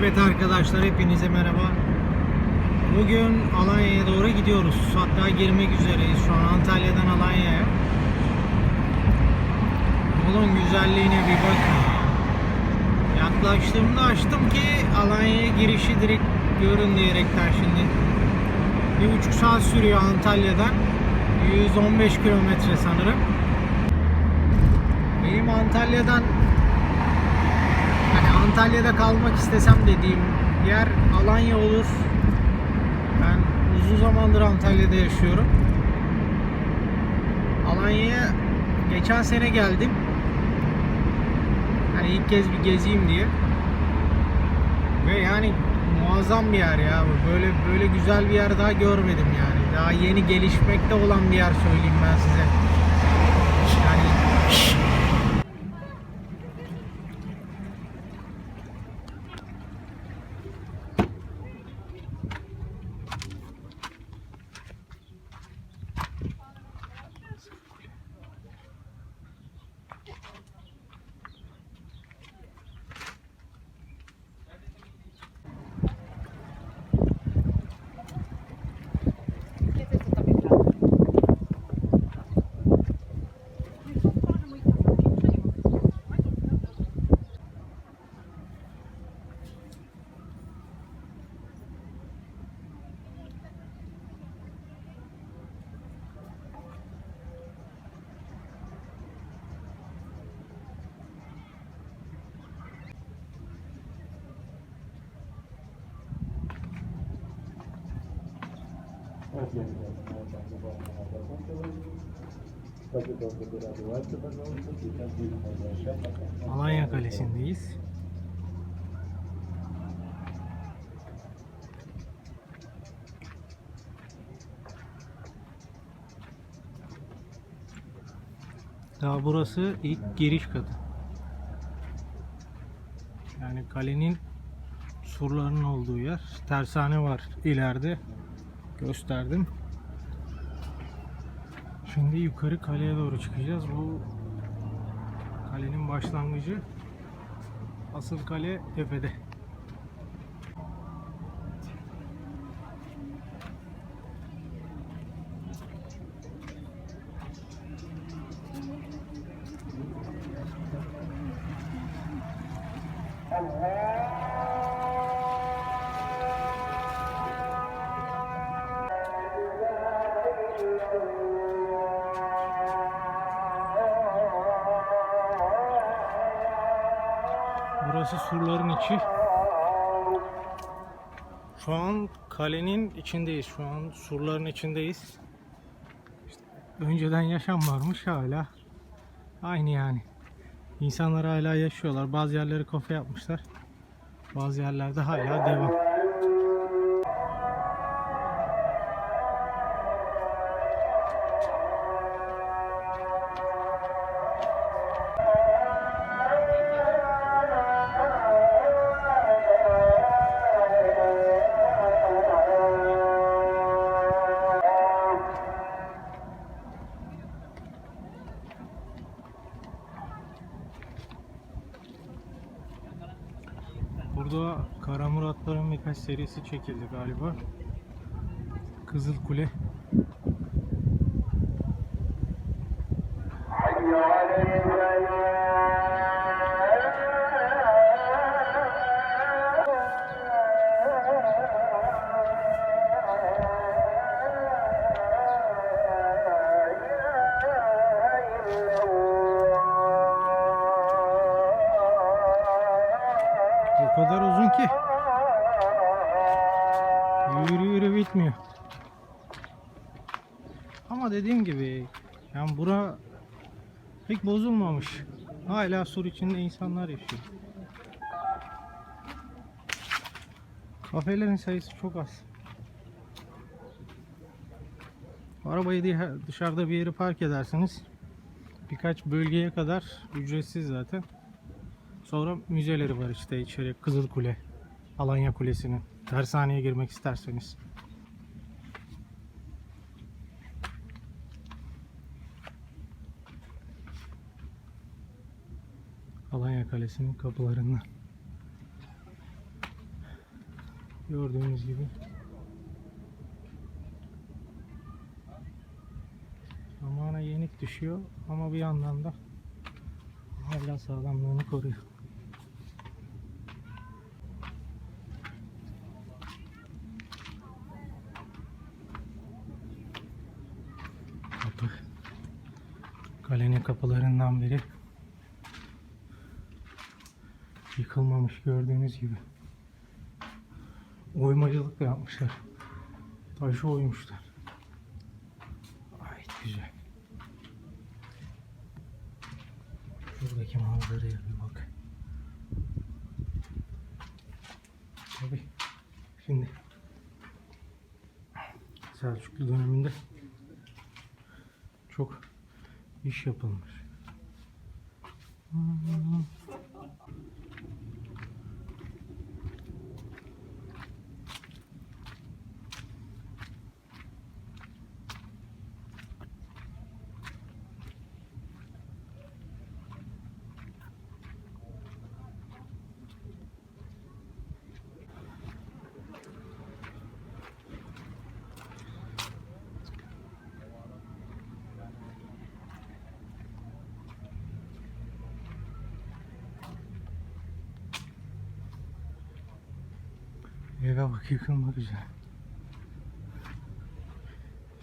Evet arkadaşlar hepinize merhaba. Bugün Alanya'ya doğru gidiyoruz. Hatta girmek üzereyiz şu an Antalya'dan Alanya'ya. Yolun güzelliğine bir bakın. Yaklaştığımda açtım ki Alanya'ya girişi direkt görün diyerekten şimdi. Bir buçuk saat sürüyor Antalya'dan. 115 kilometre sanırım. Benim Antalya'dan Antalya'da kalmak istesem dediğim yer Alanya olur. Ben uzun zamandır Antalya'da yaşıyorum. Alanya'ya geçen sene geldim. Hani ilk kez bir gezeyim diye. Ve yani muazzam bir yer ya. Böyle böyle güzel bir yer daha görmedim yani. Daha yeni gelişmekte olan bir yer söyleyeyim ben size. Yani Alanya Kalesi'ndeyiz. Daha burası ilk giriş katı. Yani kalenin surlarının olduğu yer. Tersane var ileride. Gösterdim. Şimdi yukarı kaleye doğru çıkacağız. Bu kalenin başlangıcı. Asıl kale tepede. Burası surların içi. Şu an kalenin içindeyiz. Şu an surların içindeyiz. İşte önceden yaşam varmış hala. Aynı yani. İnsanlar hala yaşıyorlar. Bazı yerleri kafe yapmışlar. Bazı yerlerde hala devam. Serisi çekildi galiba. Kızıl Kule. Pek bozulmamış. Hala sur içinde insanlar yaşıyor. Kafelerin sayısı çok az. Arabayı dışarıda bir yere park ederseniz birkaç bölgeye kadar ücretsiz zaten. Sonra müzeleri var işte içeri. Kızıl Kule, Alanya Kulesi'nin. Tersaneye girmek isterseniz. Alanya Kalesi'nin kapılarından. Gördüğünüz gibi. Zamana yenik düşüyor ama bir yandan da hala sağlamlığını koruyor. Kapı. Kalenin kapılarından biri yıkılmamış gördüğünüz gibi. Oymacılık da yapmışlar. Taşı oymuşlar. Ay güzel. Şuradaki manzaraya bir bak. Tabii. Şimdi Selçuklu döneminde çok iş yapılmış. Hmm. Eve bak yıkılmak üzere.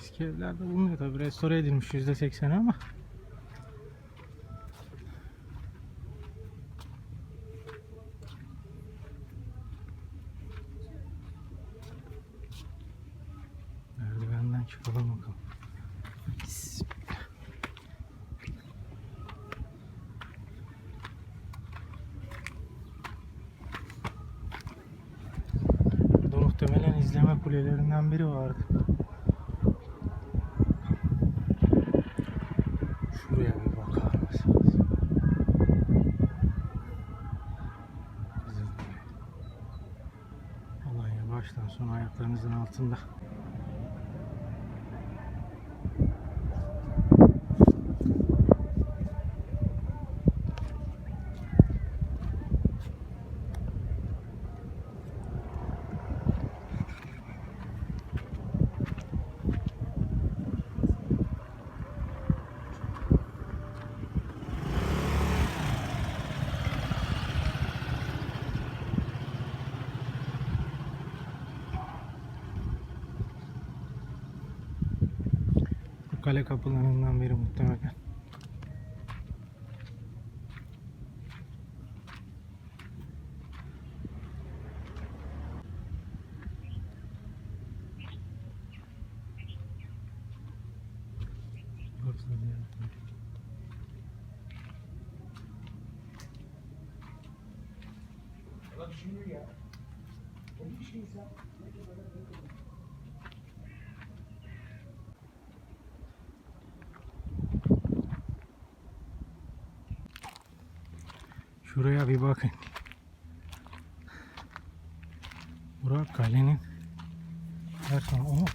Eski evlerde bulunuyor tabi restore edilmiş %80'i ama Merdivenden çıkalım bakalım. Burada muhtemelen izleme kulelerinden biri vardı. Kale kapılarından biri muhtemelen. Burası da bir yer. Şuraya bir bakın. Burak kalenin her tarafı. Oh.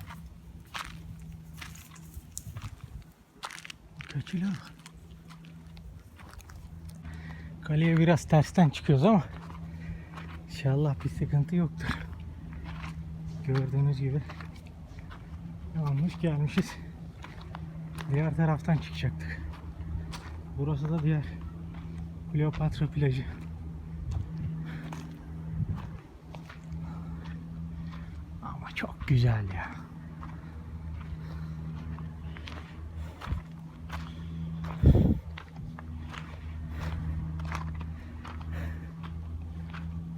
Keçiler. Kaleye biraz tersten çıkıyoruz ama inşallah bir sıkıntı yoktur. Gördüğünüz gibi yanlış gelmişiz. Diğer taraftan çıkacaktık. Burası da diğer Kleopatra plajı. Ama çok güzel ya.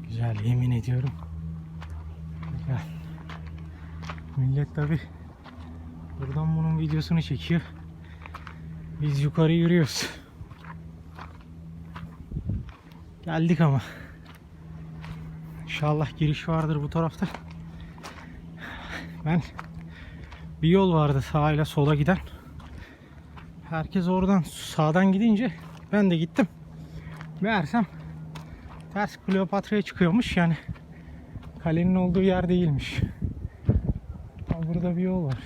Güzel yemin ediyorum. Güzel. Millet tabi buradan bunun videosunu çekiyor. Biz yukarı yürüyoruz. Geldik ama. İnşallah giriş vardır bu tarafta. Ben bir yol vardı sağ ile sola giden. Herkes oradan sağdan gidince ben de gittim. Meğersem ters Kleopatra'ya çıkıyormuş yani. Kalenin olduğu yer değilmiş. Ama burada bir yol var.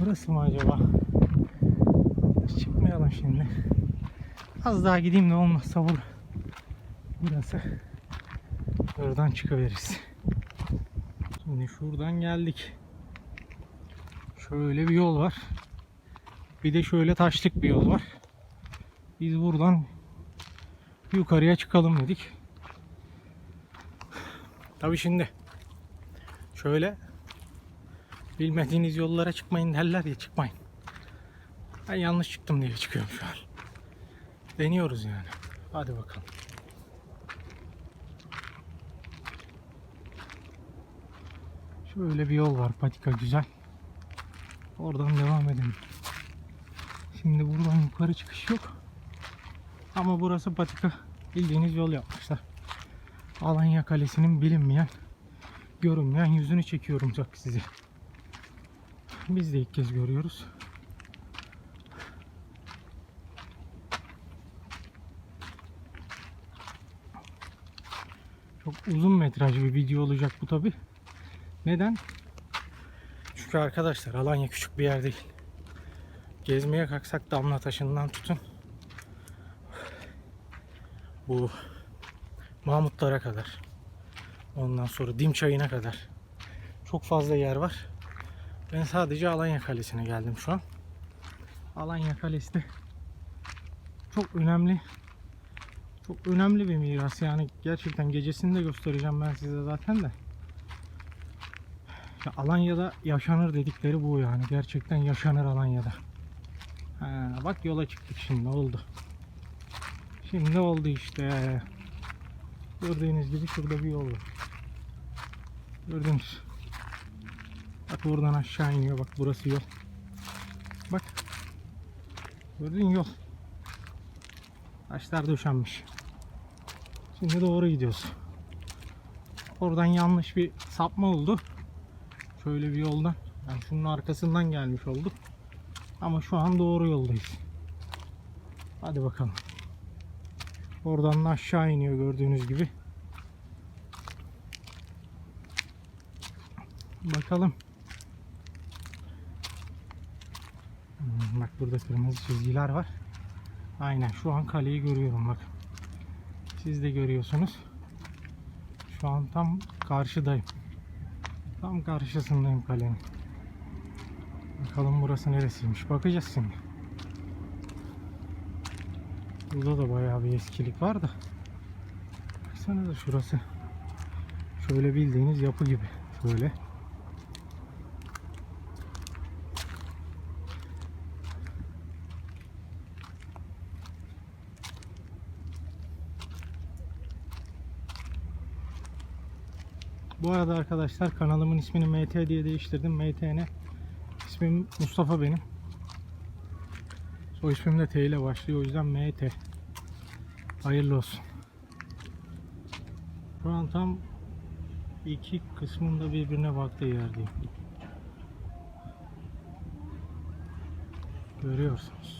Burası mı acaba? Çıkmayalım şimdi. Az daha gideyim de olmazsa vur. Burası. Oradan çıkıveririz. Şimdi şuradan geldik. Şöyle bir yol var. Bir de şöyle taşlık bir yol var. Biz buradan yukarıya çıkalım dedik. Tabi şimdi şöyle bilmediğiniz yollara çıkmayın derler ya çıkmayın. Ben yanlış çıktım diye çıkıyorum şu an. Deniyoruz yani. Hadi bakalım. Şöyle bir yol var patika güzel. Oradan devam edelim. Şimdi buradan yukarı çıkış yok. Ama burası patika. Bildiğiniz yol yapmışlar. Alanya Kalesi'nin bilinmeyen, görünmeyen yüzünü çekiyorum çok size. Biz de ilk kez görüyoruz. Çok uzun metraj bir video olacak bu tabi. Neden? Çünkü arkadaşlar Alanya küçük bir yer değil. Gezmeye kalksak damla taşından tutun. Bu Mahmutlara kadar. Ondan sonra Dim Çayı'na kadar. Çok fazla yer var. Ben sadece Alanya Kalesi'ne geldim şu an. Alanya Kalesi de çok önemli. Çok önemli bir miras yani gerçekten gecesini de göstereceğim ben size zaten de. Ya Alanya'da yaşanır dedikleri bu yani. Gerçekten yaşanır Alanya'da. Ha, bak yola çıktık şimdi oldu. Şimdi oldu işte. Gördüğünüz gibi şurada bir yol var. Gördünüz. Bak buradan aşağı iniyor. Bak burası yol. Bak. Gördün yol. Taşlar döşenmiş. Şimdi doğru gidiyoruz. Oradan yanlış bir sapma oldu. Şöyle bir yoldan. Yani şunun arkasından gelmiş olduk. Ama şu an doğru yoldayız. Hadi bakalım. Oradan da aşağı iniyor gördüğünüz gibi. Bakalım. Hmm, Bak burada kırmızı çizgiler var. Aynen şu an kaleyi görüyorum bak. Siz de görüyorsunuz. Şu an tam karşıdayım. Tam karşısındayım kalenin. Bakalım burası neresiymiş. Bakacağız şimdi. Burada da bayağı bir eskilik var da. Baksana da şurası. Şöyle bildiğiniz yapı gibi. Şöyle. Bu arada arkadaşlar kanalımın ismini MT diye değiştirdim. MTN. İsmim Mustafa benim. Soy ismim de T ile başlıyor. O yüzden MT. Hayırlı olsun. Şu an tam iki kısmında birbirine baktığı yerdeyim. Görüyorsunuz.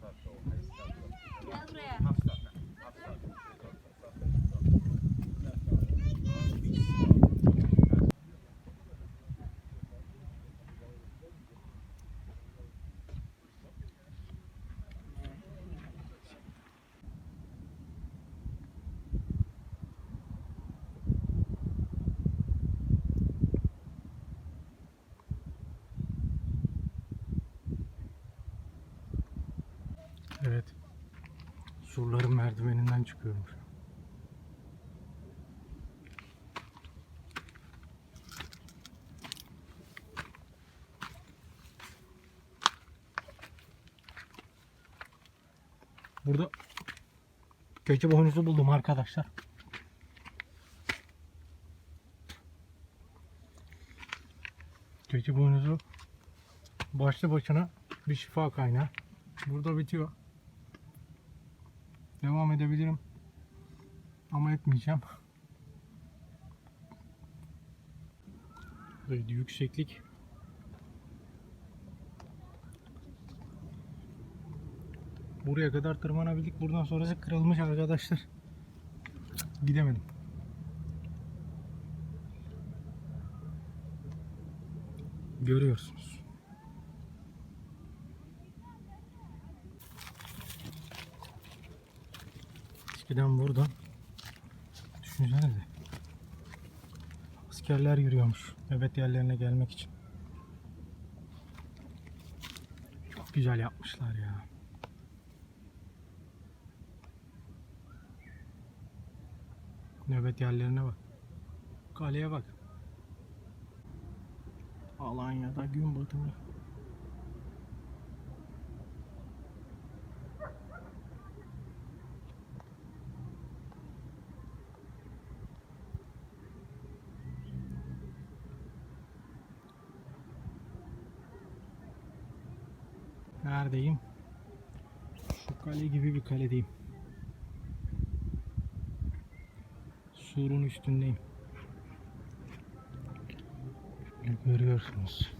1400 تا merdiveninden çıkıyormuş. Burada keçi boynuzu buldum arkadaşlar. Keçi boynuzu başlı başına bir şifa kaynağı. Burada bitiyor. Devam edebilirim. Ama etmeyeceğim. Böyle yükseklik. Buraya kadar tırmanabildik. Buradan sonrası kırılmış arkadaşlar. Gidemedim. Görüyorsunuz. Eskiden buradan düşünsenize askerler yürüyormuş nöbet yerlerine gelmek için. Çok güzel yapmışlar ya. Nöbet yerlerine bak. Kaleye bak. Alanya'da gün batımı. Neredeyim? Şu kale gibi bir kaledeyim. Surun üstündeyim. Görüyorsunuz.